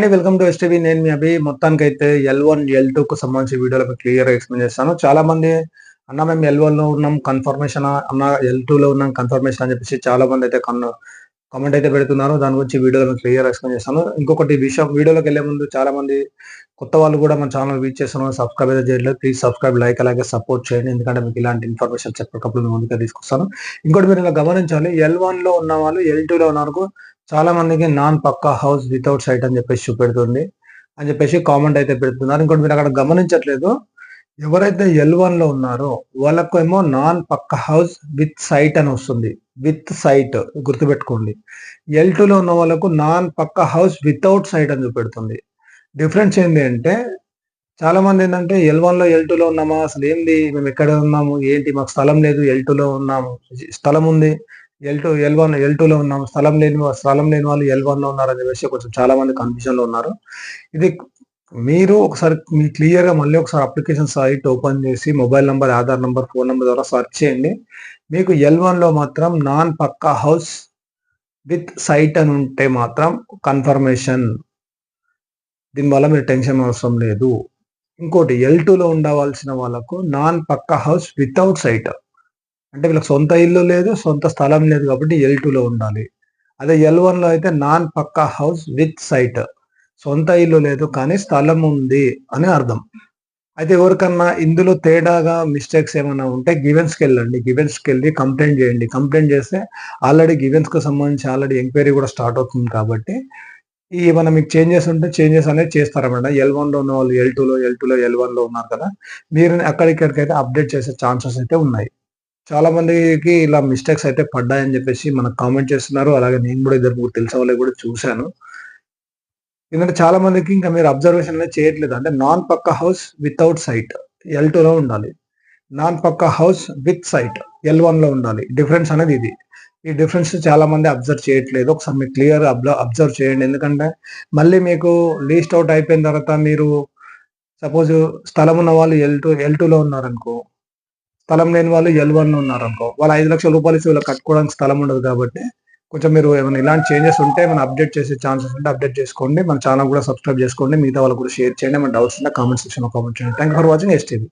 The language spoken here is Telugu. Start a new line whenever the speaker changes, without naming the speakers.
అండి వెల్కమ్ టు ఎస్టీవీ నేను మీ అభి. మొత్తానికి అయితే ఎల్ వన్ ఎల్ టూ కు సంబంధించి వీడియోలకు క్లియర్ ఎక్స్ప్లెయిన్ చేస్తాను. చాలా మంది అన్న మేము ఎల్ వన్లో ఉన్నాం కన్ఫర్మేషన్ అన్న ఎల్ టూ లో ఉన్నాం కన్ఫర్మేషన్ అని చెప్పేసి చాలా మంది అయితే కామెంట్ అయితే పెడుతున్నారు. దాని గురించి వీడియోలో క్లియర్ ఎక్స్ప్లెయిన్ చేస్తాను. ఇంకొకటి విషయం వీడియోలోకి వెళ్ళే ముందు చాలా మంది కొత్త వాళ్ళు కూడా మన ఛానల్ వీచ్ చేస్తున్నారు. సబ్స్క్రైబ్ అయితే చేయలేదు ప్లీజ్ సబ్స్క్రైబ్ లైక్ అలాగే సపోర్ట్ చేయండి. ఎందుకంటే మీకు ఇలాంటి ఇన్ఫర్మేషన్ చెప్పేటప్పుడు మేము ముందుగా తీసుకొస్తాను. ఇంకోటి మీరు ఇలా గమనించాలి ఎల్ వన్లో ఉన్న వాళ్ళు ఎల్ టూ లో ఉన్నారు చాలా మందికి non pucca house without site అని చెప్పేసి చూపెడుతుంది. అని చెప్పేసి కామెంట్ అయితే పెడుతున్నారు. ఇంకోటి మీరు అక్కడ గమనించట్లేదు. ఎవరైతే ఎల్ వన్లో ఉన్నారో వాళ్ళకు ఏమో non pucca house with site అని వస్తుంది. విత్ సైట్ గుర్తుపెట్టుకోండి. ఎల్ టూలో ఉన్న వాళ్ళకు non pucca house without site అని చూపెడుతుంది. డిఫరెన్స్ ఏంటి అంటే చాలా మంది ఏంటంటే ఎల్ వన్లో ఎల్ టూలో ఉన్నామా? అసలు ఏంది? మేము ఎక్కడ ఉన్నాము? ఏంటి? మాకు స్థలం లేదు. ఎల్ టూలో ఉన్నాము. స్థలం ఉంది. L two L one L టూలో ఉన్నాం. స్థలం లేని స్థలం లేని వాళ్ళు ఎల్ వన్లో ఉన్నారని ఉన్నారు చెప్పేసి కొంచెం చాలా మంది కన్ఫ్యూజన్లో ఉన్నారు. ఇది మీరు ఒకసారి మీ క్లియర్గా మళ్ళీ ఒకసారి అప్లికేషన్ సైట్ ఓపెన్ చేసి mobile number Aadhaar number phone number ద్వారా సెర్చ్ చేయండి. మీకు ఎల్ వన్లో మాత్రం non pucca house with site అని ఉంటే మాత్రం కన్ఫర్మేషన్ దీనివల్ల మీరు టెన్షన్ అవసరం లేదు. ఇంకోటి ఎల్ టూలో ఉండవలసిన వాళ్ళకు non pucca house without site అంటే వీళ్ళకి సొంత ఇల్లు లేదు సొంత స్థలం లేదు కాబట్టి ఎల్లో ఉండాలి. అదే ఎల్ వన్లో అయితే non pucca house with site. సొంత ఇల్లు లేదు కానీ స్థలం ఉంది అని అర్థం. అయితే ఎవరికన్నా ఇందులో తేడాగా మిస్టేక్స్ ఏమైనా ఉంటే గివెన్స్కి వెళ్ళండి. గివెన్స్కి వెళ్ళి కంప్లైంట్ చేయండి. కంప్లైంట్ చేస్తే ఆల్రెడీ గివెన్స్కి సంబంధించి ఆల్రెడీ ఎంక్వైరీ కూడా స్టార్ట్ అవుతుంది కాబట్టి ఈ ఏమైనా మీకు చేంజెస్ ఉంటే చేంజెస్ అనేది చేస్తారన్నమాట ఎల్ వన్లో ఉన్న వాళ్ళు ఎల్ టూలో ఎల్ టూలో ఎల్ వన్లో ఉన్నారు కదా మీరు అక్కడిక్కడికైతే అప్డేట్ చేసే ఛాన్సెస్ అయితే ఉన్నాయి. చాలా మందికి ఇలా మిస్టేక్స్ అయితే పడ్డాయని చెప్పేసి మనకు కామెంట్ చేస్తున్నారు. అలాగే నేను కూడా ఇద్దరు ముగ్గురు తెలిసిన వాళ్ళకి కూడా చూశాను. ఎందుకంటే చాలా మందికి ఇంకా మీరు అబ్జర్వేషన్ అనేది చేయట్లేదు. అంటే non pucca house without site L టూలో ఉండాలి. Non pucca house with site yellow ఉండాలి. డిఫరెన్స్ అనేది ఇది. ఈ డిఫరెన్స్ చాలా మంది అబ్జర్వ్ చేయట్లేదు. ఒకసారి మీరు క్లియర్ అబ్జర్వ్ చేయండి. ఎందుకంటే మళ్ళీ మీకు లీస్ట్ అవుట్ అయిపోయిన తర్వాత మీరు సపోజ్ స్థలం ఉన్న వాళ్ళు ఎల్ టూ ఎల్ టూలో ఉన్నారనుకో స్థలం లేని వాళ్ళు ఎల్ వన్ ఉన్నారనుకో వాళ్ళు ఐదు లక్షల రూపాయలు ఇచ్చి వీళ్ళు కట్టుకోవడానికి స్థలం ఉండదు కాబట్టి కొంచెం మీరు ఏమైనా ఇలాంటి చేంజెస్ ఉంటే మనం అప్డేట్ చేసే ఛాన్సెస్ ఉంటే అప్డేట్ చేసుకోండి. మన ఛానల్ కూడా సబ్స్క్రైబ్ చేసుకోండి. మిగతా వాళ్ళు కూడా షేర్ చేయండి. మన డౌట్స్ ఉంటే కామెంట్ సెక్షన్లో కామెంట్ చేయండి. Thank for watching STV